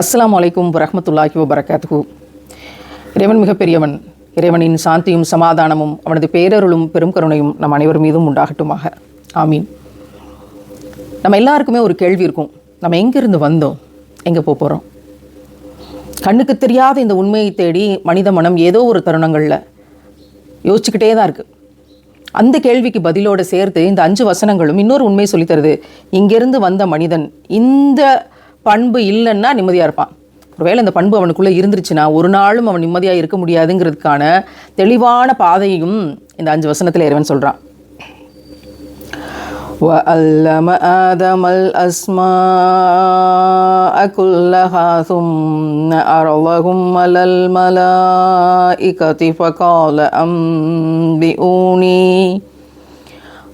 அஸ்லாம் அலைக்கும் வரமத்துல்லாஹி வபரகாத்துஹு. இறைவன் மிகப்பெரியவன். இறைவனின் சாந்தியும் சமாதானமும் அவனது பேரருளும் பெரும் கருணையும் நம் அனைவர் மீதும் உண்டாகட்டுமாக. ஆமீன். நம்ம எல்லாருக்குமே ஒரு கேள்வி இருக்கும். நம்ம எங்கிருந்து வந்தோம்? எங்கே போக போகிறோம் கண்ணுக்கு தெரியாத இந்த உண்மையை தேடி மனித மனம் ஏதோ ஒரு தருணங்களில் யோசிச்சுக்கிட்டே தான் இருக்குது அந்த கேள்விக்கு பதிலோடு சேர்த்து இந்த அஞ்சு வசனங்களும் இன்னொரு உண்மையை சொல்லித்தருது இங்கேருந்து இங்கிருந்து வந்த மனிதன் இந்த பண்பு இல்லைன்னா நிம்மதியாக இருப்பான் ஒருவேளை இந்த பண்பு அவனுக்குள்ளே இருந்துருச்சுன்னா ஒரு நாளும் அவன் நிம்மதியாக இருக்க முடியாதுங்கிறதுக்கான தெளிவான பாதையும் இந்த அஞ்சு வசனத்தில் இறைவன் சொல்கிறான் وألم آدم الأسماء كلها ثم أرضهم على الملائكة فقال أنبئوني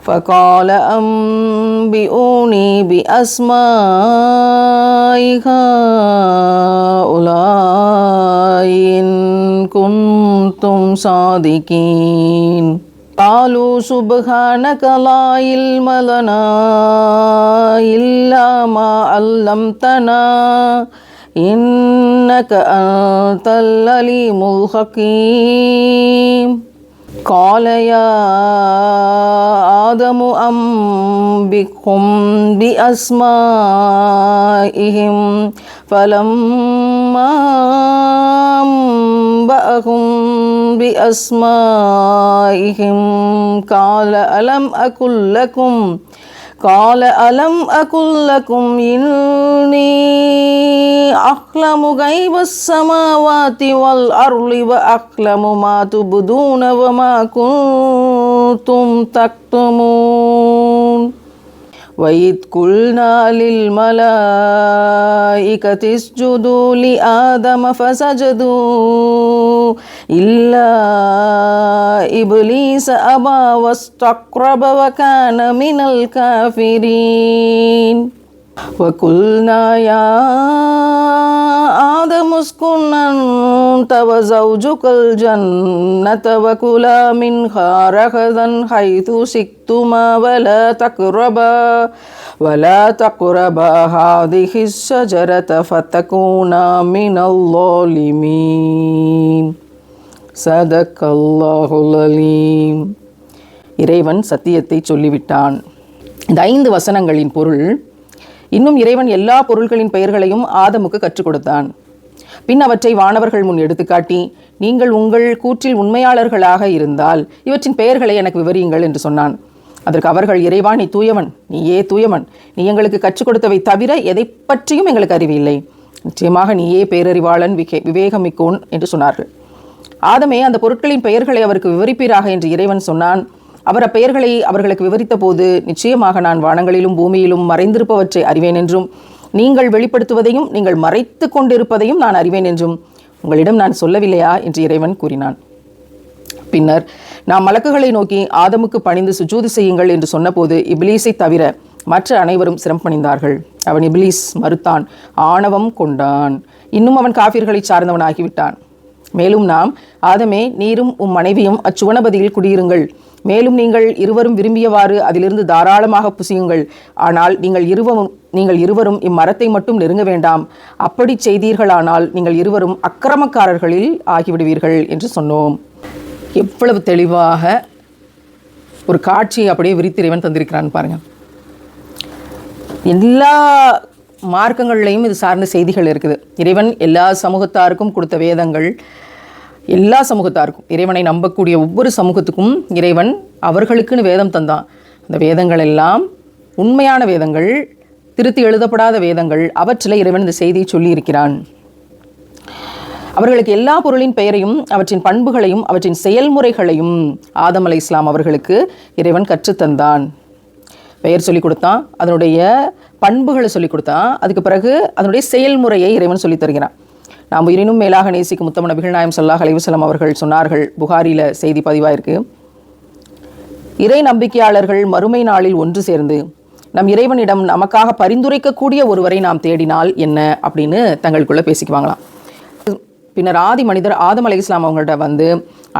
فقال أنبئوني بأسماء هؤلاء إن كنتم صادقين قالوا سبحانك لا علم لنا إلا ما علمتنا إنك أنت العليم الحكيم قال يا آدم أنبئهم بأسمائهم فلما أنبأهم بأسمائهم قال ألم أكن لكم قال ألم أكن لكم إني أعلم غيب السماوات والأرض وأعلم ما تبدون وما كنتم تكتمون وإذ قلنا للملائكة اسجدوا لآدم فسجدوا إلا إبليس أبى واستقرب وكان من الكافرين وقلنا يا آدم اسكن أنت وزوجك الجنة وكلا منها رغدا حيث شئتما ولا تقربا ولا تقربا هذه الشجرة فتكونا من الظالمين صدق الله العليم இறைவன் சத்தியத்தை சொல்லிவிட்டான் இந்த ஐந்து வசனங்களின் பொருள் இன்னும் இறைவன் எல்லா பொருள்களின் பெயர்களையும் ஆதமுக்கு கற்றுக் கொடுத்தான். பின் அவற்றை வானவர்கள் முன் எடுத்துக்காட்டி நீங்கள் உங்கள் கூற்றில் உண்மையாளர்களாக இருந்தால் இவற்றின் பெயர்களை எனக்கு விவரியுங்கள் என்று சொன்னான். அதற்கு அவர்கள் இறைவா நீ தூயவன் நீ ஏ தூயவன். நீ எங்களுக்கு கற்றுக் கொடுத்தவை தவிர எதை பற்றியும் எங்களுக்கு அறிவில்லை. நிச்சயமாக நீயே பேரறிவாளன் விகே விவேகமிக்கோன் என்று சொன்னார்கள். ஆதமே அந்த பொருட்களின் பெயர்களை அவருக்கு விவரிப்பீராக என்று இறைவன் சொன்னான். அவர் அப்பெயர்களை அவர்களுக்கு விவரித்த போது நிச்சயமாக நான் வானங்களிலும் பூமியிலும் மறைந்திருப்பவற்றை அறிவேன் என்றும் நீங்கள் வெளிப்படுத்துவதையும் நீங்கள் மறைத்து கொண்டிருப்பதையும் நான் அறிவேன் என்றும் உங்களிடம் நான் சொல்லவில்லையா என்று இறைவன் கூறினான். பின்னர் நாம் மலக்குகளை நோக்கி ஆதமுக்கு பணிந்து சுஜூதி செய்யுங்கள் என்று சொன்னபோது இப்லீஸை தவிர மற்ற அனைவரும் சிரம் பணிந்தார்கள் அவன் இப்லீஸ் மறுத்தான் ஆணவம் கொண்டான். இன்னும் அவன் காஃபிர்களை சார்ந்தவன் ஆகிவிட்டான் மேலும் நாம் ஆதமே நீரும் உம் மனைவியும் அச்சுவனபதியில் குடியிருங்கள். மேலும் நீங்கள் இருவரும் விரும்பியவாறு அதிலிருந்து தாராளமாக புசியுங்கள். ஆனால் நீங்கள் இருவரும் நீங்கள் இருவரும் இம்மரத்தை மட்டும் நெருங்க வேண்டாம். அப்படி செய்தீர்களானால் நீங்கள் இருவரும் அக்கிரமக்காரர்களில் ஆகிவிடுவீர்கள் என்று சொன்னோம். எவ்வளவு தெளிவாக ஒரு காட்சியை அப்படியே விரித்திரைவன் தந்திருக்கிறான்னு பாருங்கள் பாருங்க. எல்லா மார்க்கங்கள்லையும் இது சார்ந்த செய்திகள் இருக்குது. இறைவன் எல்லா சமூகத்தாருக்கும் கொடுத்த வேதங்கள் எல்லா சமூகத்தாருக்கும் இறைவனை நம்பக்கூடிய ஒவ்வொரு சமூகத்துக்கும் இறைவன் அவர்களுக்குன்னு வேதம் தந்தான். அந்த வேதங்கள் எல்லாம் உண்மையான வேதங்கள் திருத்தி எழுதப்படாத வேதங்கள் அவற்றில் இறைவன் இந்த செய்தியை சொல்லியிருக்கிறான். அவர்களுக்கு எல்லா பொருளின் பெயரையும் அவற்றின் பண்புகளையும் அவற்றின் செயல்முறைகளையும் ஆதம் அலை இஸ்லாம் அவர்களுக்கு இறைவன் கற்றுத்தந்தான் பெயர் சொல்லிக் கொடுத்தான் அதனுடைய பண்புகளை சொல்லி கொடுத்தான் அதுக்கு பிறகு அதனுடைய செயல்முறையை இறைவன் சொல்லித் தருகிறான். நாம் உயிரினும் மேலாக நேசிக்கும் முத்தம நபிகள் நாயம் சொல்லாஹ் அலைவசலம் அவர்கள் சொன்னார்கள். புகாரில செய்தி பதிவாயிருக்கு. இறை நம்பிக்கையாளர்கள் மறுமை நாளில் ஒன்று சேர்ந்து நம் இறைவனிடம் நமக்காக பரிந்துரைக்கக்கூடிய ஒருவரை நாம் தேடினால் என்ன அப்படின்னு தங்களுக்குள்ளே பேசிக்குவாங்களாம். பின்னர் ஆதி மனிதர் ஆதம் அலை இஸ்லாம் அவங்கள்ட்ட வந்து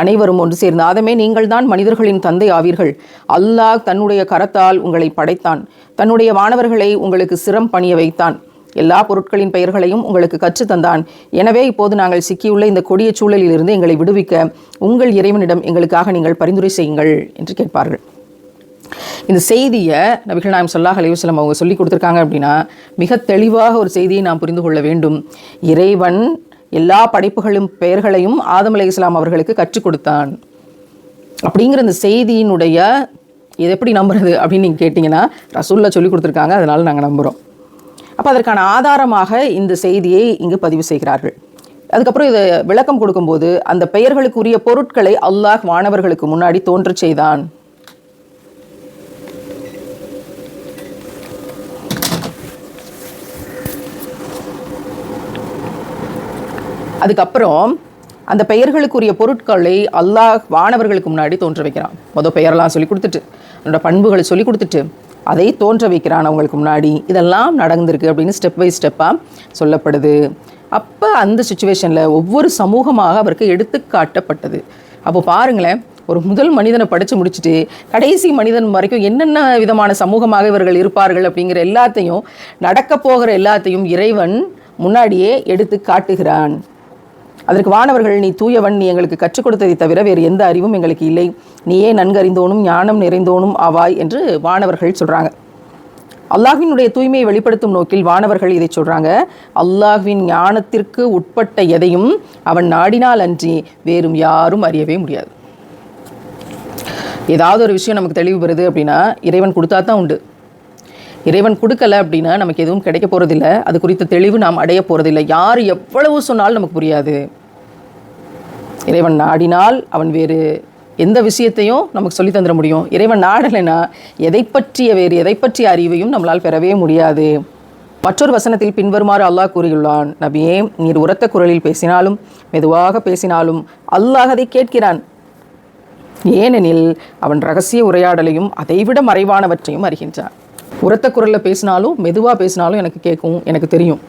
அனைவரும் ஒன்று சேர்ந்து ஆதமே நீங்கள் தான் மனிதர்களின் தந்தை ஆவீர்கள். அல்லாஹ் தன்னுடைய கரத்தால் உங்களை படைத்தான். தன்னுடைய மாணவர்களை உங்களுக்கு சிரம் பணிய வைத்தான். எல்லா பொருட்களின் பெயர்களையும் உங்களுக்கு கற்றுத்தந்தான் எனவே இப்போது நாங்கள் சிக்கியுள்ள இந்த கொடிய சூழலிலிருந்து எங்களை விடுவிக்க உங்கள் இறைவனிடம் எங்களுக்காக நீங்கள் பரிந்துரை செய்யுங்கள் என்று கேட்பார்கள். இந்த செய்தியை நபிகள் நாயம் சொல்லாஹ் அலையுஸ்லம் அவங்க சொல்லி கொடுத்துருக்காங்க அப்படின்னா மிக தெளிவாக ஒரு செய்தியை நாம் புரிந்து கொள்ள வேண்டும். இறைவன் எல்லா படைப்புகளும் பெயர்களையும் ஆதம் அலை இஸ்லாம் அவர்களுக்கு கற்றுக் கொடுத்தான். அப்படிங்கிற இந்த செய்தியினுடைய இது எப்படி நம்புறது அப்படின்னு நீங்கள் கேட்டிங்கன்னா ரசூல்லா சொல்லி கொடுத்துருக்காங்க அதனால் நாங்கள் நம்புகிறோம் அப்போ அதற்கான ஆதாரமாக இந்த செய்தியை இங்கு பதிவு செய்கிறார்கள். அதுக்கப்புறம் இதை விளக்கம் கொடுக்கும்போது அந்த பெயர்களுக்குரிய பொருட்களை அல்லாஹ் வானவர்களுக்கு முன்னாடி தோன்றச் செய்தான். அதுக்கப்புறம் அந்த பெயர்களுக்குரிய பொருட்களை அல்லாஹ் வானவர்களுக்கு முன்னாடி தோன்ற வைக்கிறான் மொதல் பெயரெல்லாம் சொல்லி கொடுத்துட்டு அதோட பண்புகளை சொல்லி கொடுத்துட்டு அதை தோன்ற வைக்கிறான் அவங்களுக்கு முன்னாடி. இதெல்லாம் நடந்திருக்கு அப்படின்னு ஸ்டெப் பை ஸ்டெப்பாக சொல்லப்படுது. அப்போ அந்த சுச்சுவேஷனில் ஒவ்வொரு சமூகமாக அவருக்கு எடுத்துக்காட்டப்பட்டது அப்போ பாருங்களேன் ஒரு முதல் மனிதனை படித்து முடிச்சுட்டு கடைசி மனிதன் வரைக்கும் என்னென்ன விதமான சமூகமாக இவர்கள் இருப்பார்கள் அப்படிங்கிற எல்லாத்தையும் நடக்க போகிற எல்லாத்தையும் இறைவன் முன்னாடியே எடுத்து காட்டுகிறான். அதற்கு வானவர்கள் நீ தூயவன் நீ எங்களுக்கு கற்றுக் கொடுத்ததை தவிர வேறு எந்த அறிவும் எங்களுக்கு இல்லை. நீயே நன்கறிந்தோனும் ஞானம் நிறைந்தோனும் ஆவாய் என்று வானவர்கள் சொல்கிறாங்க அல்லாஹ்வினுடைய தூய்மையை வெளிப்படுத்தும் நோக்கில் வானவர்கள் இதை சொல்கிறாங்க அல்லாஹ்வின் ஞானத்திற்கு உட்பட்ட எதையும் அவன் நாடினால் அன்றி வேறும் யாரும் அறியவே முடியாது. ஏதாவது ஒரு விஷயம் நமக்கு தெளிவு வருது அப்படின்னா இறைவன் கொடுத்தா தான் உண்டு. இறைவன் கொடுக்கல அப்படின்னா நமக்கு எதுவும் கிடைக்க போகிறதில்ல அது குறித்த தெளிவு நாம் அடைய போகிறதில்ல யார் எவ்வளவு சொன்னாலும் நமக்கு புரியாது. இறைவன் நாடினால் அவன் வேறு எந்த விஷயத்தையும் நமக்கு சொல்லி தந்துட முடியும். இறைவன் நாடலைனா எதை பற்றிய வேறு எதை பற்றிய அறிவையும் நம்மளால் பெறவே முடியாது. மற்றொரு வசனத்தில் பின்வருமாறு அல்லாஹ் கூறியுள்ளான். நபியே நீர் உரத்த குரலில் பேசினாலும் மெதுவாக பேசினாலும் அல்லாஹ் அதை கேட்கிறான். ஏனெனில் அவன் ரகசிய உரையாடலையும் அதைவிட மறைவானவற்றையும் அறிகின்றான். உரத்த குரலில் பேசினாலும் மெதுவாக பேசினாலும் எனக்கு கேட்கும் எனக்கு தெரியும்.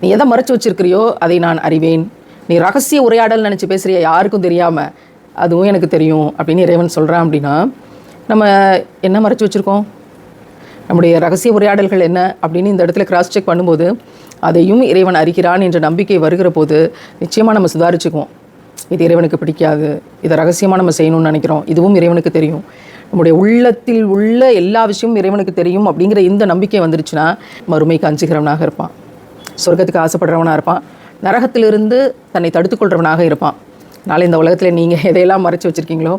நீ எதை மறைச்சு வச்சிருக்கிறியோ அதை நான் அறிவேன். நீ ரகசிய உரையாடல் நினச்சி பேசுகிறிய யாருக்கும் தெரியாமல் அதுவும் எனக்கு தெரியும் அப்படின்னு இறைவன் சொல்கிறான் அப்படின்னா நம்ம என்ன மறைச்சு வச்சுருக்கோம்? நம்முடைய ரகசிய உரையாடல்கள் என்ன? அப்படின்னு இந்த இடத்துல கிராஸ் செக் பண்ணும்போது அதையும் இறைவன் அறிகிறான் என்ற நம்பிக்கை வருகிற போது நிச்சயமாக நம்ம சுதாரிச்சுக்குவோம். இது இறைவனுக்கு பிடிக்காது. இதை ரகசியமாக நம்ம செய்யணும்னு நினைக்கிறோம். இதுவும் இறைவனுக்கு தெரியும். நம்முடைய உள்ளத்தில் உள்ள எல்லா விஷயமும் இறைவனுக்கு தெரியும் அப்படிங்கிற இந்த நம்பிக்கை வந்துருச்சுன்னா மறுமைக்கு அஞ்சுகிறவனாக இருப்பான். சொர்க்கத்துக்கு ஆசைப்படுறவனாக இருப்பான். நரகத்திலிருந்து தன்னை தடுத்துக்கொள்றவனாக இருப்பான். நாளை இந்த உலகத்தில் நீங்கள் எதையெல்லாம் மறைச்சு வச்சுருக்கீங்களோ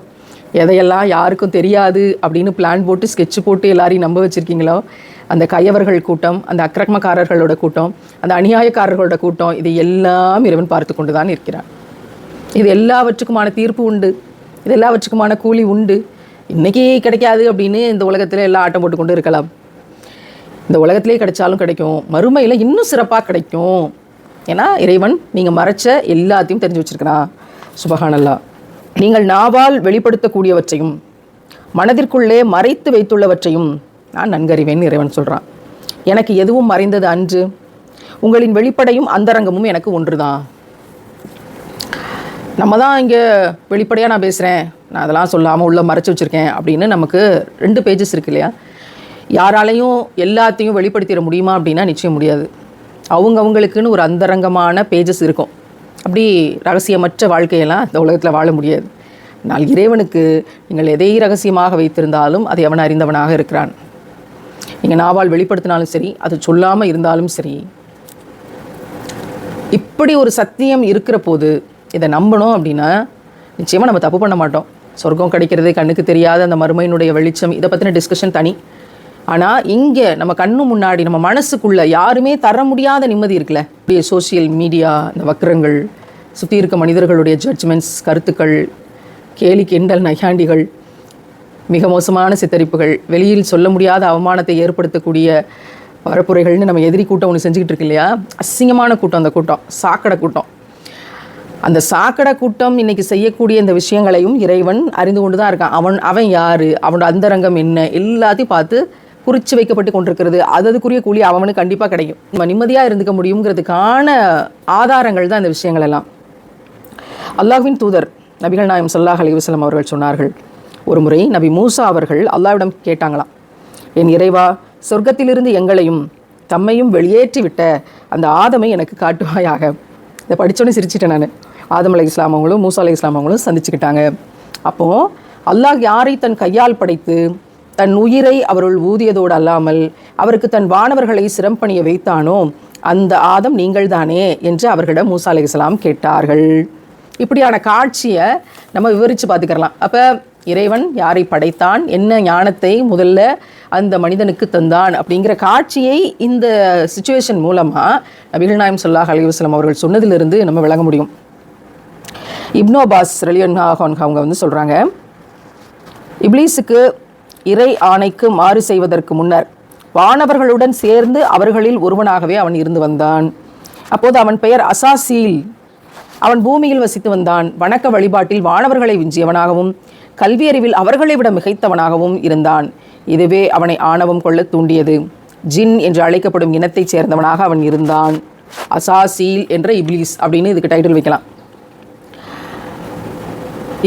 எதையெல்லாம் யாருக்கும் தெரியாது அப்படின்னு பிளான் போட்டு ஸ்கெட்ச் போட்டு எல்லாரையும் நம்ப வச்சுருக்கீங்களோ அந்த கையவர்கள் கூட்டம் அந்த அக்கிரமக்காரர்களோட கூட்டம் அந்த அநியாயக்காரர்களோட கூட்டம் இது எல்லாம் இறைவன் பார்த்து கொண்டு தான் இருக்கிறான். இது எல்லாவற்றுக்குமான தீர்ப்பு உண்டு. இது எல்லாவற்றுக்குமான கூலி உண்டு. இன்றைக்கி கிடைக்காது அப்படின்னு இந்த உலகத்தில் எல்லாம் ஆட்டம் போட்டு கொண்டு இருக்கலாம். இந்த உலகத்திலே கிடைச்சாலும் கிடைக்கும். மறுமையில் இன்னும் சிறப்பாக கிடைக்கும். ஏன்னா இறைவன் நீங்கள் மறைச்ச எல்லாத்தையும் தெரிஞ்சு வச்சுருக்கிறான். சுபகானல்லா நீங்கள் நாவால் வெளிப்படுத்தக்கூடியவற்றையும் மனதிற்குள்ளே மறைத்து வைத்துள்ளவற்றையும் நான் நன்கறிவேன் இறைவன் சொல்கிறான் எனக்கு எதுவும் மறைந்தது அன்று உங்களின் வெளிப்படையும் அந்தரங்கமும் எனக்கு ஒன்று தான் நம்ம தான் இங்கே வெளிப்படையாக நான் பேசுகிறேன் நான் அதெல்லாம் சொல்லாமல் உள்ளே மறைச்சி வச்சுருக்கேன் அப்படின்னு நமக்கு ரெண்டு பேஜஸ் இருக்கு இல்லையா? யாராலையும் எல்லாத்தையும் வெளிப்படுத்திட முடியுமா அப்படின்னா நிச்சயம் முடியாது. அவங்கவுங்களுக்குன்னு ஒரு அந்தரங்கமான பேஜஸ் இருக்கும். அப்படி ரகசியமற்ற வாழ்க்கையெல்லாம் இந்த உலகத்தில் வாழ முடியாது. ஆனால் இறைவனுக்கு நீங்கள் எதை ரகசியமாக வைத்திருந்தாலும் அதை அவன் அறிந்தவனாக இருக்கிறான். நீங்கள் நாவால் வெளிப்படுத்தினாலும் சரி அது சொல்லாமல் இருந்தாலும் சரி இப்படி ஒரு சத்தியம் இருக்கிற போது இதை நம்பணும் அப்படின்னா நிச்சயமாக நம்ம தப்பு பண்ண மாட்டோம். சொர்க்கம் கிடைக்கிறது கண்ணுக்கு தெரியாத அந்த மறுமையினுடைய வெளிச்சம் இதை பற்றின டிஸ்கஷன் தனி. ஆனால் இங்கே நம்ம கண்ணு முன்னாடி நம்ம மனசுக்குள்ளே யாருமே தர முடியாத நிம்மதி இருக்குல்ல? இப்படி சோஷியல் மீடியா இந்த வக்கரங்கள் சுற்றி இருக்க மனிதர்களுடைய ஜட்ஜ்மெண்ட்ஸ் கருத்துக்கள் கேலி கிண்டல் நையாண்டிகள் மிக மோசமான சித்தரிப்புகள் வெளியில் சொல்ல முடியாத அவமானத்தை ஏற்படுத்தக்கூடிய பரப்புரைகள்னு நம்ம எதிரி கூட்டம் ஒன்று செஞ்சுக்கிட்டு இருக்கு இல்லையா? அசிங்கமான கூட்டம் அந்த கூட்டம் சாக்கடை கூட்டம். அந்த சாக்கடை கூட்டம் இன்னைக்கு செய்யக்கூடிய இந்த விஷயங்களையும் இறைவன் அறிந்து கொண்டு தான் இருக்கான். அவன் அவன் யார்? அவனோட அந்தரங்கம் என்ன? எல்லாத்தையும் பார்த்து குறித்து வைக்கப்பட்டு கொண்டிருக்கிறது. அது அதுக்குரிய கூலி அவனுக்கு கண்டிப்பாக கிடைக்கும். நம்ம நிம்மதியாக இருந்துக்க முடியுங்கிறதுக்கான ஆதாரங்கள் தான் இந்த விஷயங்கள் எல்லாம். அல்லாஹ்வின் தூதர் நபிகள் நாயம் சல்லாஹ் அலிவசலம் அவர்கள் சொன்னார்கள் ஒரு முறை நபி மூசா அவர்கள் அல்லாவிடம் கேட்டாங்களாம் என் இறைவா சொர்க்கத்திலிருந்து எங்களையும் தம்மையும் வெளியேற்றி விட்ட அந்த ஆதமை எனக்கு காட்டுவாயாக? இதை படித்தோன்னே சிரிச்சிட்டேன் நான். ஆதம் அலை இஸ்லாம் அவங்களும் மூசா அலை இஸ்லாம் அவங்களும் சந்திச்சுக்கிட்டாங்க. அப்போது அல்லாஹ் யாரை தன் கையால் படைத்து தன் உயிரை அவருள் ஊதியதோடு அல்லாமல் அவருக்கு தன் வானவர்களை சிரம்பணிய வைத்தானோ அந்த ஆதம் நீங்கள்தானே என்று அவர்களிடம் மூசா அலை இஸ்லாம் கேட்டார்கள். இப்படியான காட்சியை நம்ம விவரித்து பார்த்துக்கிறலாம். அப்போ இறைவன் யாரை படைத்தான்? என்ன ஞானத்தை முதல்ல அந்த மனிதனுக்கு தந்தான்? அப்படிங்கிற காட்சியை இந்த சுச்சுவேஷன் மூலமாக நபிகள் நாயம் சொல்லாஹ் அலிவசலம் அவர்கள் சொன்னதிலிருந்து நம்ம விளங்க முடியும். இப்னோ அப்பாஸ் ரலியன் அவங்க வந்து சொல்கிறாங்க இப்லீஸுக்கு இறை ஆணைக்கு மாறு செய்வதற்கு முன்னர் வானவர்களுடன் சேர்ந்து அவர்களில் ஒருவனாகவே அவன் இருந்து வந்தான். அப்போது அவன் பெயர் அசாசீல். அவன் பூமியில் வசித்து வந்தான். வணக்க வழிபாட்டில் வானவர்களை விஞ்சியவனாகவும் கல்வியறிவில் அவர்களை விட மிகைத்தவனாகவும் இருந்தான். இதுவே அவனை ஆணவம் கொள்ள தூண்டியது. ஜின் என்று அழைக்கப்படும் இனத்தைச் சேர்ந்தவனாக அவன் இருந்தான். அசாசீல் என்ற இப்லீஸ் அப்படின்னு இதுக்கு டைட்டில் வைக்கலாம்.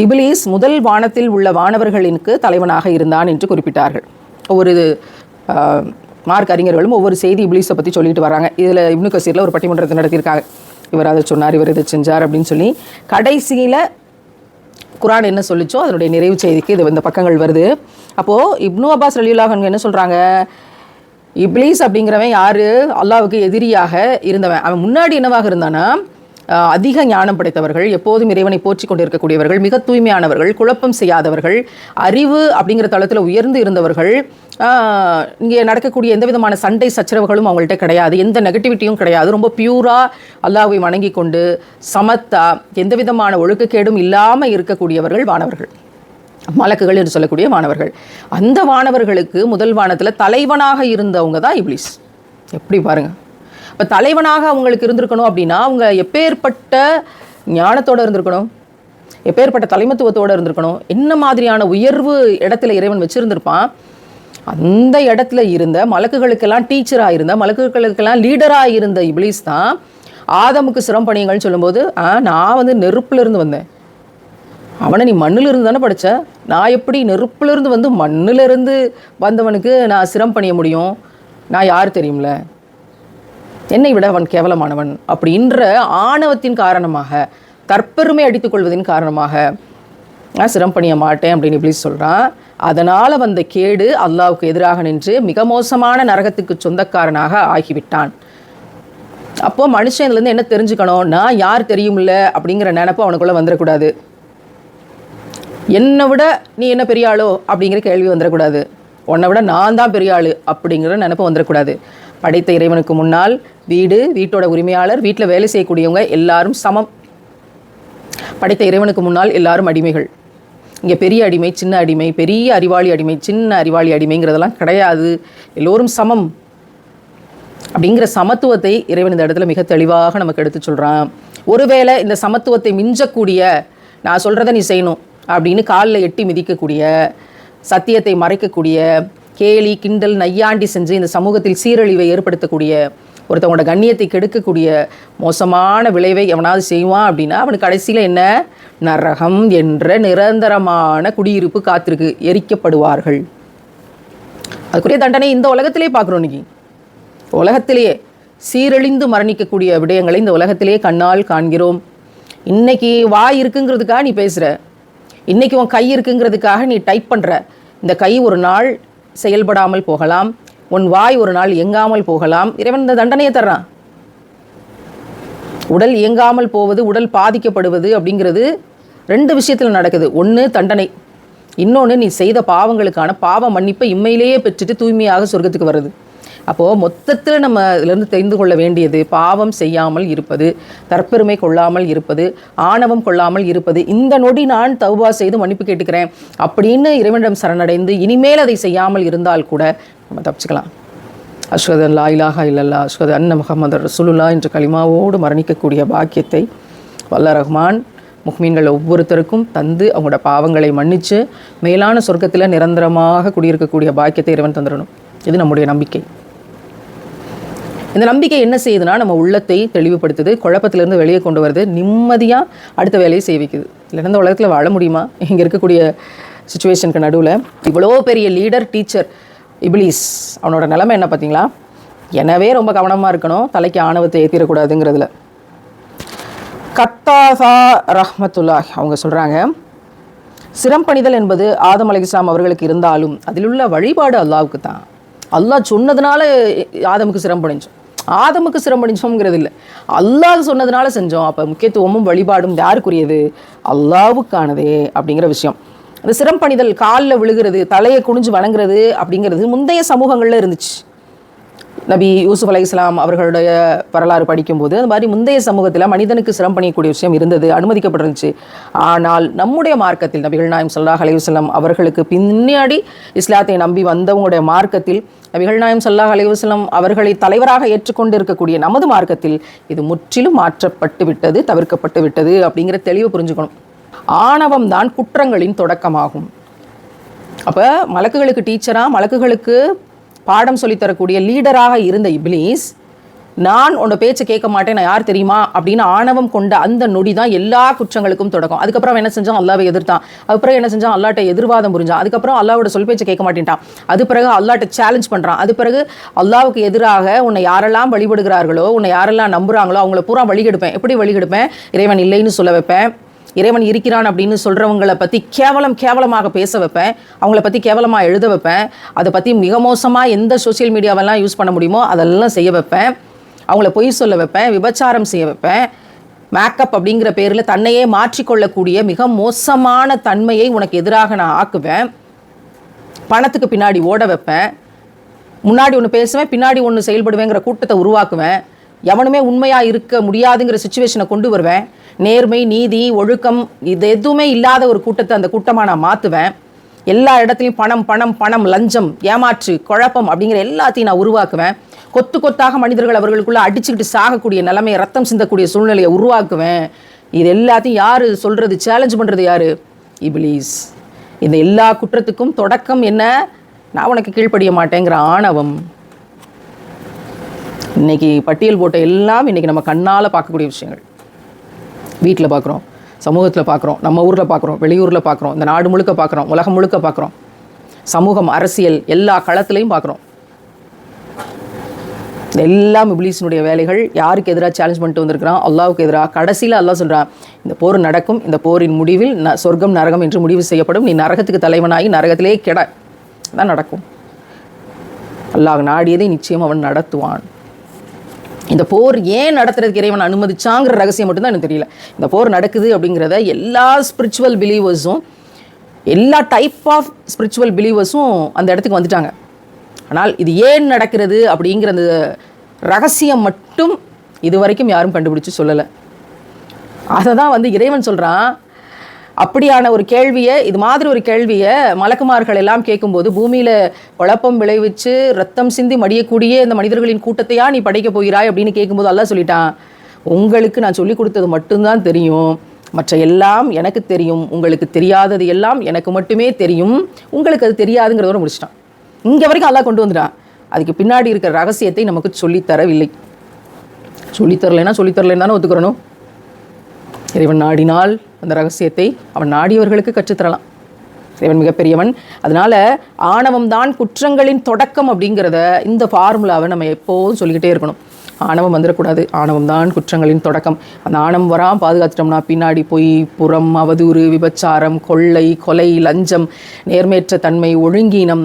இபிலீஸ் முதல் வானத்தில் உள்ள வானவர்களுக்கு தலைவனாக இருந்தான் என்று குறிப்பிட்டார்கள். ஒவ்வொரு மார்க் அறிஞர்களும் ஒவ்வொரு செய்தி இபிலீஸை பற்றி சொல்லிட்டு வராங்க. இதில் இப்னு கசீரில் ஒரு பட்டிமன்றத்தை நடத்தியிருக்காங்க. இவர் அதை சொன்னார் இவர் இதை செஞ்சார் அப்படின்னு சொல்லி கடைசியில் குரான் என்ன சொல்லிச்சோ அதனுடைய நிறைவு செய்திக்கு இது இந்த பக்கங்கள் வருது. அப்போது இப்னு அப்பாஸ் ரலியுல்லாஹன் என்ன சொல்கிறாங்க இப்லீஸ் அப்படிங்கிறவன் யார்? அல்லாவுக்கு எதிரியாக இருந்தவன். அவன் முன்னாடி என்னவாக இருந்தானா? அதிக ஞானம் படைத்தவர்கள் எப்போதும் இறைவனை போற்றி கொண்டிருக்கக்கூடியவர்கள் மிக தூய்மையானவர்கள் குழப்பம் செய்யாதவர்கள் அறிவு அப்படிங்கிற தளத்தில் உயர்ந்து இருந்தவர்கள் இங்கே நடக்கக்கூடிய எந்த விதமான சண்டை சச்சரவுகளும் அவங்கள்ட்ட கிடையாது. எந்த நெகட்டிவிட்டியும் கிடையாது. ரொம்ப பியூராக அல்லாவை வணங்கி கொண்டு சமத்தா எந்த விதமான ஒழுக்கக்கேடும் இல்லாமல் இருக்கக்கூடியவர்கள் வானவர்கள். மலக்குகள் என்று சொல்லக்கூடிய மாணவர்கள் அந்த மாணவர்களுக்கு முதல் வானத்தில் தலைவனாக இருந்தவங்க தான் இப்லீஸ் எப்படி பாருங்கள் இப்போ தலைவனாக அவங்களுக்கு இருந்திருக்கணும் அப்படின்னா அவங்க எப்பேற்பட்ட ஞானத்தோட இருந்திருக்கணும் எப்பேற்பட்ட தலைமத்துவத்தோடு இருந்திருக்கணும் என்ன மாதிரியான உயர்வு இடத்துல இறைவன் வச்சுருந்துருப்பான் அந்த இடத்துல இருந்த மலக்குகளுக்கெல்லாம் டீச்சராக இருந்த மலக்குகளுக்கெல்லாம் லீடராக இருந்த இப்ளீஸ் தான் ஆதமுக்கு சிரம் பணியங்கள்னு சொல்லும்போது "ஆ, நான் வந்து நெருப்புலேருந்து வந்தேன். அவனை நீ மண்ணிலிருந்து தானே படித்த நான் எப்படி நெருப்பிலிருந்து வந்து மண்ணிலிருந்து வந்தவனுக்கு நான் சிரம் பண்ணிய முடியும்? நான் யார் தெரியும்ல? என்னை விட அவன் கேவலமானவன் அப்படின்ற ஆணவத்தின் காரணமாக தற்பெருமை அடித்துக் கொள்வதின் காரணமாக நான் சிரம் பண்ணிய மாட்டேன் அப்படின்னு இப்படி சொல்கிறான் அதனால் வந்த கேடு அல்லாவுக்கு எதிராக நின்று மிக மோசமான நரகத்துக்கு சொந்தக்காரனாக ஆகிவிட்டான். அப்போ மனுஷன் இதுலேருந்து என்ன தெரிஞ்சுக்கணும்? நான் யார் தெரியும்ல அப்படிங்கிற நினப்பு அவனுக்குள்ளே வந்துடக்கூடாது. என்னை விட நீ என்ன பெரிய ஆளோ? அப்படிங்கிற கேள்வி வந்துடக்கூடாது. உன்னை விட நான் தான் பெரிய அப்படிங்கிற நினப்பு வந்துடக்கூடாது. படைத்த இறைவனுக்கு முன்னால் வீடு வீட்டோட உரிமையாளர் வீட்டில் வேலை செய்யக்கூடியவங்க எல்லாரும் சமம். படைத்த இறைவனுக்கு முன்னால் எல்லாரும் அடிமைகள். இங்கே பெரிய அடிமை சின்ன அடிமை பெரிய அறிவாளி அடிமை சின்ன அறிவாளி அடிமைங்கிறதெல்லாம் கிடையாது. எல்லோரும் சமம். அப்படிங்கிற சமத்துவத்தை இறைவன் இந்த இடத்துல மிக தெளிவாக நமக்கு எடுத்து சொல்கிறான் ஒருவேளை இந்த சமத்துவத்தை மிஞ்சக்கூடிய நான் சொல்கிறத நீ செய்யணும் அப்படின்னு காலில் எட்டி மிதிக்கக்கூடிய சத்தியத்தை மறைக்கக்கூடிய கேலி கிண்டல் நையாண்டி செஞ்சு இந்த சமூகத்தில் சீரழிவை ஏற்படுத்தக்கூடிய ஒருத்தவங்களோட கண்ணியத்தை கெடுக்கக்கூடிய மோசமான விளைவை எவனாவது செய்வான் அப்படின்னா அவனுக்கு கடைசியில் என்ன? நரகம் என்ற நிரந்தரமான குடியிருப்பு காத்திருக்கு எரிக்கப்படுவார்கள். அதுக்குரிய தண்டனை இந்த உலகத்திலே பார்க்குறோம் இன்னைக்கு. உலகத்திலேயே சீரழிந்து மரணிக்கக்கூடிய விடயங்களை இந்த உலகத்திலேயே கண்ணால் காண்கிறோம். இன்னைக்கு வாய் இருக்குங்கிறதுக்காக நீ பேசுகிற இன்னைக்கு உன் கை இருக்குங்கிறதுக்காக நீ டைப் பண்ணுற இந்த கை ஒரு நாள் செயல்படாமல் போகலாம். உன் வாய் ஒரு நாள் இயங்காமல் போகலாம். இறைவன் இந்த தண்டனையை தர்றான். உடல் இயங்காமல் போவது உடல் பாதிக்கப்படுவது அப்படிங்கிறது ரெண்டு விஷயத்தில் நடக்குது. ஒன்று தண்டனை. இன்னொன்று நீ செய்த பாவங்களுக்கான பாவ மன்னிப்பை இம்மையிலேயே பெற்றுட்டு தூய்மையாக சொர்க்கத்துக்கு வருது அப்போது மொத்தத்தில் நம்ம இதிலிருந்து தெரிந்து கொள்ள வேண்டியது பாவம் செய்யாமல் இருப்பது தற்பெருமை கொள்ளாமல் இருப்பது ஆணவம் கொள்ளாமல் இருப்பது இந்த நொடி நான் தௌபா செய்து மன்னிப்பு கேட்டுக்கிறேன் அப்படின்னு இறைவனிடம் சரணடைந்து இனிமேல் அதை செய்யாமல் இருந்தால் கூட நம்ம தப்பிச்சுக்கலாம். அஷ்ஹது அன் இலாஹா இல்லல்லா அஷ்ஹது அன்ன முகமது ரசூலுல்லா என்ற கலிமாவோடு மரணிக்கக்கூடிய பாக்கியத்தை வல்ல ரஹ்மான் முக்மீன்கள் ஒவ்வொருத்தருக்கும் தந்து அவங்களோட பாவங்களை மன்னித்து மேலான சொர்க்கத்தில் நிரந்தரமாக குடியிருக்கக்கூடிய பாக்கியத்தை இறைவன் தந்துடணும். இது நம்முடைய நம்பிக்கை. இந்த நம்பிக்கை என்ன செய்யுதுன்னா நம்ம உள்ளத்தை தெளிவுபடுத்துது குழப்பத்திலேருந்து வெளியே கொண்டு வருது நிம்மதியாக அடுத்த வேலையை செய்ய வைக்குது இல்லைன்னா இந்த உலகத்தில் வாழ முடியுமா? இங்கே இருக்கக்கூடிய சுச்சுவேஷனுக்கு நடுவில் இவ்வளோ பெரிய லீடர் டீச்சர் இபிலிஸ் அவனோட நிலைமை என்ன பார்த்தீங்களா? எனவே ரொம்ப கவனமாக இருக்கணும். தலைக்கு ஆணவத்தை ஏற்றிடக்கூடாதுங்கிறதுல கத்தாசா ரஹ்மத்துல்லாஹ் அவங்க சொல்கிறாங்க சிரம் பணிதல் என்பது ஆதம் அலைஹிஸ்ஸலாம் அவர்களுக்கு இருந்தாலும் அதில் உள்ள வழிபாடு அல்லாவுக்கு தான் அல்லாஹ் சொன்னதுனால ஆதமுக்கு சிரமப்படைஞ்சோம் ஆதமுக்கு சிரமப்படைஞ்சோங்கிறது இல்லை அல்லாஹ் சொன்னதுனால செஞ்சோம். அப்போ முக்கியத்துவமும் வழிபாடும் யாருக்குரியது? அல்லாவுக்கானதே அப்படிங்கிற விஷயம். அந்த சிரம்பணிதல் காலில் விழுகிறது தலையை குனிஞ்சு வணங்குறது அப்படிங்கிறது முந்தைய சமூகங்களில் இருந்துச்சு. நபி யூசுப் அலை இஸ்லாம் அவர்களுடைய வரலாறு படிக்கும்போது அந்த மாதிரி முந்தைய சமூகத்தில் மனிதனுக்கு சிரம் பண்ணியக்கூடிய விஷயம் இருந்தது அனுமதிக்கப்பட்டிருந்துச்சு. ஆனால் நம்முடைய மார்க்கத்தில் நபிகள் நாயம் சல்லாஹ் அலையுஸ்லாம் அவர்களுக்கு பின்னாடி இஸ்லாத்தை நம்பி வந்தவங்களுடைய மார்க்கத்தில் நபிகள் நாயம் சல்லாஹ் அலையுஸ்லாம் அவர்களை தலைவராக ஏற்றுக்கொண்டு இருக்கக்கூடிய நமது மார்க்கத்தில் இது முற்றிலும் மாற்றப்பட்டு விட்டது தவிர்க்கப்பட்டு விட்டது அப்படிங்கிற தெளிவு புரிஞ்சுக்கணும். ஆணவம் தான் குற்றங்களின் தொடக்கமாகும். அப்போ மலக்குகளுக்கு டீச்சராக மலக்குகளுக்கு பாடம் சொல்லித் தரக்கூடிய லீடராக இருந்த இப்லீஸ் நான் உன்னோட பேச்சை கேட்க மாட்டேன் நான் யார் தெரியுமா? அப்படின்னு ஆணவம் கொண்ட அந்த நொடி தான் எல்லா குற்றங்களுக்கும் தொடக்கம். அதுக்கப்புறம் என்ன செஞ்சான்? அல்லாவை எதிர்த்தான். அதுக்கப்புறம் என்ன செஞ்சான்? அல்லாட்ட எதிர்வாதம் புரிஞ்சான். அதுக்கப்புறம் அல்லாவோட சொல் பேச்சை கேட்க மாட்டேன்ட்டான். அது பிறகு அல்லாட்ட சேலஞ்ச் பண்ணுறான் அது பிறகு அல்லாவுக்கு எதிராக உன்னை யாரெல்லாம் வழிபடுகிறார்களோ உன்னை யாரெல்லாம் நம்புறாங்களோ அவங்கள பூரா வழிகெடுப்பேன். எப்படி வழிகெடுப்பேன்? இறைவன் இல்லைன்னு சொல்ல வைப்பேன். இறைவன் இருக்கிறான் அப்படின்னு சொல்கிறவங்களை பற்றி கேவலம் கேவலமாக பேச வைப்பேன். அவங்கள பற்றி கேவலமாக எழுத வைப்பேன். அதை பற்றி மிக மோசமாக எந்த சோஷியல் மீடியாவெல்லாம் யூஸ் பண்ண முடியுமோ அதெல்லாம் செய்ய வைப்பேன். அவங்கள பொய் சொல்ல வைப்பேன் விபச்சாரம் செய்ய வைப்பேன். மேக்கப் அப்படிங்கிற பேரில் தன்னையே மாற்றிக்கொள்ளக்கூடிய மிக மோசமான தன்மையை உனக்கு எதிராக நான் ஆக்குவேன். பணத்துக்கு பின்னாடி ஓட வைப்பேன். முன்னாடி ஒன்று பேசுவேன் பின்னாடி ஒன்று செயல்படுவேங்கிற கூட்டத்தை உருவாக்குவேன். எவனுமே உண்மையாக இருக்க முடியாதுங்கிற சுச்சுவேஷனை கொண்டு வருவேன். நேர்மை நீதி ஒழுக்கம் இது எதுவுமே இல்லாத ஒரு கூட்டத்தை அந்த கூட்டமாக நான் மாற்றுவேன் எல்லா இடத்துலையும் பணம் பணம் பணம் லஞ்சம் ஏமாற்று குழப்பம் அப்படிங்கிற எல்லாத்தையும் நான் உருவாக்குவேன். கொத்து கொத்தாக மனிதர்கள் அவர்களுக்குள்ளே அடிச்சுக்கிட்டு சாகக்கூடிய நிலைமையை ரத்தம் சிந்தக்கூடிய சூழ்நிலையை உருவாக்குவேன். இது எல்லாத்தையும் யார் சொல்கிறது சேலஞ்ச் பண்ணுறது யார்? இபிலீஸ். இந்த எல்லா குற்றத்துக்கும் தொடக்கம் என்ன? நான் உனக்கு கீழ்ப்படிய மாட்டேங்கிற ஆணவம். இன்னைக்கு பட்டியல் போட்ட எல்லாம் இன்னைக்கு நம்ம கண்ணால் பார்க்கக்கூடிய விஷயங்கள். வீட்டில் பார்க்குறோம் சமூகத்தில் பார்க்குறோம் நம்ம ஊரில் பார்க்குறோம் வெளியூரில் பார்க்குறோம் இந்த நாடு முழுக்க பார்க்குறோம் உலகம் முழுக்க பார்க்குறோம். சமூகம் அரசியல் எல்லா களத்துலையும் பார்க்குறோம். எல்லாம் இப்லீஸினுடைய வேலைகள். யாருக்கு எதிராக சேலஞ்ச் பண்ணிட்டு வந்திருக்கிறான்? அல்லாவுக்கு எதிராக. கடைசியில் அல்லாஹ் சொல்கிறான் இந்த போர் நடக்கும். இந்த போரின் முடிவில் ந சொர்க்கம் நரகம் என்று முடிவு செய்யப்படும். நீ நரகத்துக்கு தலைவனாகி நரகத்திலே கெட தான் நடக்கும். அல்லாஹ் நாடியதை நிச்சயம் அவன் நடத்துவான். இந்த போர் ஏன் நடத்துறதுக்கு இறைவன் அனுமதிச்சாங்கிற ரகசியம் மட்டும்தான் எனக்கு தெரியல. இந்த போர் நடக்குது அப்படிங்கிறத எல்லா ஸ்பிரிச்சுவல் பிலீவர்ஸும் எல்லா டைப் ஆஃப் ஸ்பிரிச்சுவல் பிலீவர்ஸும் அந்த இடத்துக்கு வந்துட்டாங்க. ஆனால் இது ஏன் நடக்கிறது அப்படிங்கிற அந்த ரகசியம் மட்டும் இது வரைக்கும் யாரும் கண்டுபிடிச்சி சொல்லலை. அதை தான் வந்து இறைவன் சொல்கிறான் அப்படியான ஒரு கேள்வியை இது மாதிரி ஒரு கேள்வியை மலக்குமார்கள் எல்லாம் கேட்கும்போது பூமியில் குழப்பம் விளைவிச்சு ரத்தம் சிந்தி மடியக்கூடிய இந்த மனிதர்களின் கூட்டத்தையா நீ படைக்க போகிறாய் அப்படின்னு கேட்கும்போது அல்ல சொல்லிட்டான் உங்களுக்கு நான் சொல்லி கொடுத்தது மட்டும்தான் தெரியும். மற்ற எல்லாம் எனக்கு தெரியும். உங்களுக்கு தெரியாதது எல்லாம் எனக்கு மட்டுமே தெரியும். உங்களுக்கு அது தெரியாதுங்கிறதோட முடிச்சிட்டான். இங்கே வரைக்கும் அல்லா கொண்டு வந்துட்டான். அதுக்கு பின்னாடி இருக்கிற ரகசியத்தை நமக்கு சொல்லித்தரவில்லை சொல்லித்தரலைன்னா சொல்லித்தரலைன்னு தானே ஒத்துக்கிறணும். இறைவன் நாடினால் அந்த ரகசியத்தை அவன் நாடியவர்களுக்கு கற்றுத்தரலாம். இறைவன் மிகப்பெரியவன். அதனால் ஆணவம் தான் குற்றங்களின் தொடக்கம் அப்படிங்கிறத இந்த ஃபார்முலாவை நம்ம எப்போதும் சொல்லிக்கிட்டே இருக்கணும். ஆணவம் வந்துடக்கூடாது. ஆணவம் தான் குற்றங்களின் தொடக்கம். அந்த ஆணவம் வராமல் பாதுகாத்துட்டோம்னா பின்னாடி போய் புறம் அவதூறு விபச்சாரம் கொள்ளை கொலை லஞ்சம் நேர்மையற்ற தன்மை ஒழுங்கீனம்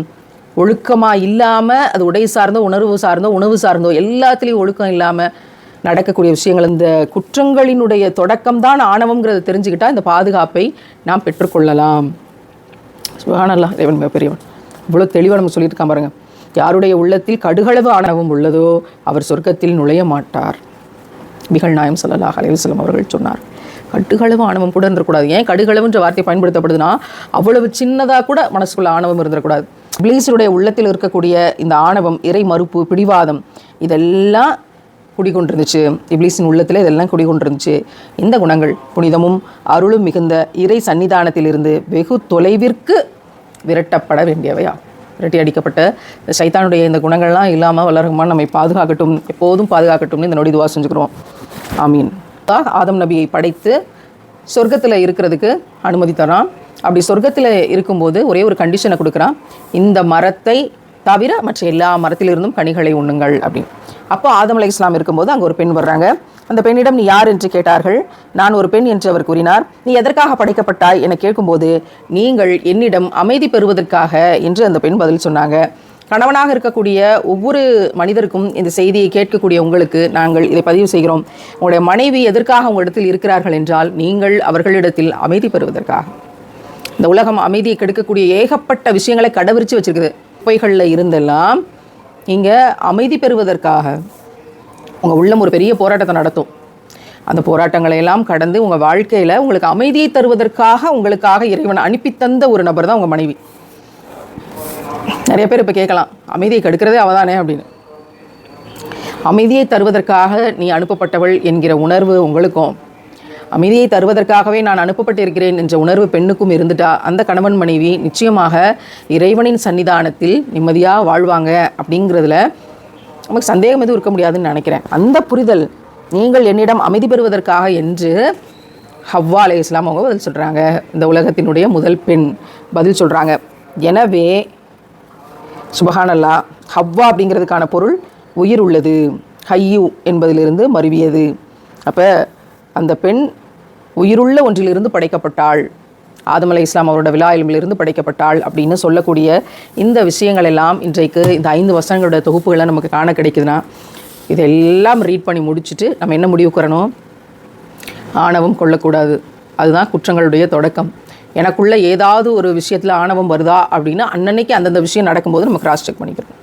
ஒழுக்கமாக இல்லாமல் அது உடை சார்ந்தோ உணர்வு சார்ந்தோ உணவு சார்ந்தோ எல்லாத்துலேயும் ஒழுக்கம் இல்லாமல் நடக்கக்கூடிய விஷயங்கள். இந்த குற்றங்களினுடைய தொடக்கம்தான் ஆணவம்ங்கிறத தெரிஞ்சுக்கிட்டா இந்த பாதுகாப்பை நாம் பெற்றுக்கொள்ளலாம். சுகானல்லாம் தேவன் பெரியவன் இவ்வளோ தெளிவாக நம்ம சொல்லியிருக்கான் இருக்கான் பாருங்க. யாருடைய உள்ளத்தில் கடுகளவு ஆணவம் உள்ளதோ அவர் சொர்க்கத்தில் நுழைய மாட்டார். பிகழ் நாயம் சொல்லலாஹ் அலைவசலம் அவர்கள் சொன்னார். கடுகளவு ஆணவம் கூட இருந்துடக்கூடாது ஏன் கடுகளவுன்ற வார்த்தை பயன்படுத்தப்படுதுன்னா அவ்வளவு சின்னதாக கூட மனசுக்குள்ள ஆணவம் இருந்துடக்கூடாது பிளீஸருடைய உள்ளத்தில் இருக்கக்கூடிய இந்த ஆணவம் இறை மறுப்பு பிடிவாதம் இதெல்லாம் குடிகொண்டிருந்துச்சு. இப்ளீஸின் உள்ளத்தில் இதெல்லாம் குடிகொண்டிருந்துச்சு. இந்த குணங்கள் புனிதமும் அருளும் மிகுந்த இறை சன்னிதானத்திலிருந்து வெகு தொலைவிற்கு விரட்டப்பட வேண்டியவையா? விரட்டி அடிக்கப்பட்ட இந்த சைத்தானுடைய இந்த குணங்கள்லாம் இல்லாமல் வளருமான் நம்மை பாதுகாக்கட்டும் எப்போதும் பாதுகாக்கட்டும்னு இந்த நொடி துவா செஞ்சுக்கிறோம். ஆமீன். ஆதம் நபியை படைத்து சொர்க்கத்தில் இருக்கிறதுக்கு அனுமதி தரான். அப்படி சொர்க்கத்தில் இருக்கும்போது ஒரே ஒரு கண்டிஷனை கொடுக்குறான். இந்த மரத்தை தவிர மற்ற எல்லா மரத்திலிருந்தும் கனிகளை உண்ணுங்கள் அப்படின்னு. அப்போ ஆதம் அலை இஸ்லாம் இருக்கும்போது அங்கே ஒரு பெண் வர்றாங்க. அந்த பெண்ணிடம் நீ யார்? என்று கேட்டார்கள். நான் ஒரு பெண் என்று அவர் கூறினார். நீ எதற்காக படைக்கப்பட்டாய்? என கேட்கும்போது நீங்கள் என்னிடம் அமைதி பெறுவதற்காக என்று அந்த பெண் பதில் சொன்னாங்க. கணவனாக இருக்கக்கூடிய ஒவ்வொரு மனிதருக்கும் இந்த செய்தியை கேட்கக்கூடிய உங்களுக்கு நாங்கள் இதை பதிவு செய்கிறோம். உங்களுடைய மனைவி எதற்காக உங்களிடத்தில் இருக்கிறார்கள் என்றால் நீங்கள் அவர்களிடத்தில் அமைதி பெறுவதற்காக. இந்த உலகம் அமைதியை கெடுக்கக்கூடிய ஏகப்பட்ட விஷயங்களை கடைவிரித்து வச்சிருக்குது. குப்பைகளில் இருந்தெல்லாம் இங்கே அமைதி பெறுவதற்காக உங்கள் உள்ளம் ஒரு பெரிய போராட்டத்தை நடத்தும். அந்த போராட்டங்களை எல்லாம் கடந்து உங்கள் வாழ்க்கையில் உங்களுக்கு அமைதியை தருவதற்காக உங்களுக்காக இறைவன் அனுப்பி தந்த ஒரு நபர் தான் உங்கள் மனைவி. நிறைய பேர் இப்போ கேட்கலாம் அமைதியை கெடுக்கிறதே அவதானே அப்படின்னு. அமைதியை தருவதற்காக நீ அனுப்பப்பட்டவள் என்கிற உணர்வு உங்களுக்கும் அமைதியை தருவதற்காகவே நான் அனுப்பப்பட்டிருக்கிறேன் என்ற உணர்வு பெண்ணுக்கும் இருந்துட்டா அந்த கணவன் மனைவி நிச்சயமாக இறைவனின் சன்னிதானத்தில் நிம்மதியாக வாழ்வாங்க அப்படிங்கிறதுல நமக்கு சந்தேகம் எதுவும் இருக்க முடியாதுன்னு நினைக்கிறேன். அந்த புரிதல் நீங்கள் என்னிடம் அமைதி பெறுவதற்காக என்று ஹவ்வா அலை இஸ்லாம் அவங்க பதில் சொல்கிறாங்க இந்த உலகத்தினுடைய முதல் பெண் பதில் சொல்கிறாங்க எனவே சுபஹானல்லா ஹவ்வா அப்படிங்கிறதுக்கான பொருள் உயிர் உள்ளது ஹையு என்பதிலிருந்து மருவியது. அப்போ அந்த பெண் உயிருள்ள ஒன்றிலிருந்து படைக்கப்பட்டாள். ஆதம் அலை இஸ்லாம் அவரோட விழா எலும்பிலிருந்து படைக்கப்பட்டாள் அப்படின்னு சொல்லக்கூடிய இந்த விஷயங்கள் எல்லாம் இன்றைக்கு இந்த ஐந்து வசனங்களோட தொகுப்புகளை நமக்கு காண கிடைக்குதுன்னா இதெல்லாம் ரீட் பண்ணி முடிச்சுட்டு நம்ம என்ன முடிவுக்கிறணும் ஆணவம் கொள்ளக்கூடாது. அதுதான் குற்றங்களுடைய தொடக்கம். எனக்குள்ளே ஏதாவது ஒரு விஷயத்தில் ஆணவம் வருதா அப்படின்னா அன்னன்னைக்கு அந்தந்த விஷயம் நடக்கும்போது நம்ம கிராஸ் செக் பண்ணிக்கிறோம்.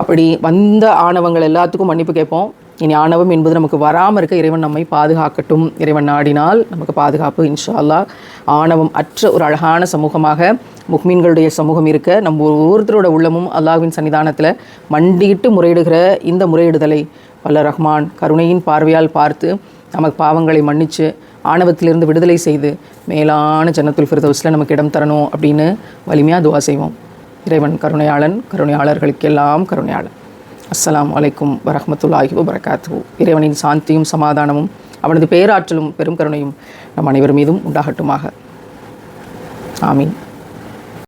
அப்படி வந்த ஆணவங்கள் எல்லாத்துக்கும் மன்னிப்பு கேட்போம். இனி ஆணவம் என்பது நமக்கு வராமல் இருக்க இறைவன் நம்மை பாதுகாக்கட்டும். இறைவன் நாடினால் நமக்கு பாதுகாப்பு இன்ஷா அல்லாஹ் ஆணவம் அற்ற ஒரு அழகான சமூகமாக முக்மீன்களுடைய சமூகம் இருக்க நம்ம ஒவ்வொருத்தரோட உள்ளமும் அல்லாஹ்வின் சன்னிதானத்தில் மண்டியிட்டு முறையிடுகிற இந்த முறையிடுதலை வல்ல ரஹ்மான் கருணையின் பார்வையால் பார்த்து நமக்கு பாவங்களை மன்னித்து ஆணவத்திலிருந்து விடுதலை செய்து மேலான ஜன்னத்துல் ஃபிர்தௌஸில் நமக்கு இடம் தரணும் அப்படின்னு வலிமையாக துவா செய்வோம். இறைவன் கருணையாளன் கருணையாளர்களுக்கெல்லாம் கருணையாளன். அஸ்லாம் அலைக்கும் வரமத்துல்லாஹி வரகாத்து இறைவனின் சாந்தியும் சமாதானமும் அவனது பேராற்றலும் பெரும் கருணையும் நம் அனைவர் மீதும் உண்டாகட்டுமாக. ஆமீன்.